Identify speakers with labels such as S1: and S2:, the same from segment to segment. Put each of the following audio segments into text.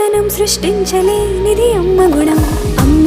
S1: మూలం సృష్టించలేనిది అమ్మ గుణం. అమ్మ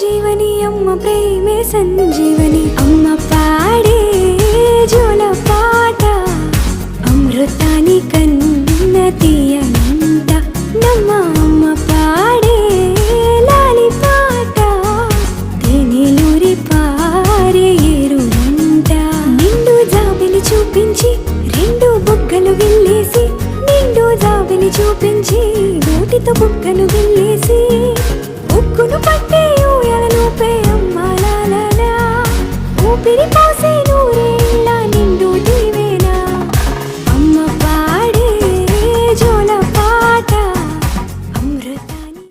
S1: జీవని అమ్మ ప్రేమే సంజీవని. అమ్మ పాడే జోల పాట. అమృతాని కన్న తీయనంట నమ్మ అమ్మ పాడే లాలి పాట. తేనెలూరి పారే ఏరునంట నిండు జాబిలి చూపించి రెండు బుగ్గలు వెళ్ళేసి నిండు జాబిలి చూపించి నోటితో బుగ్గను వెళ్ళేసి ఉక్కును పట్టి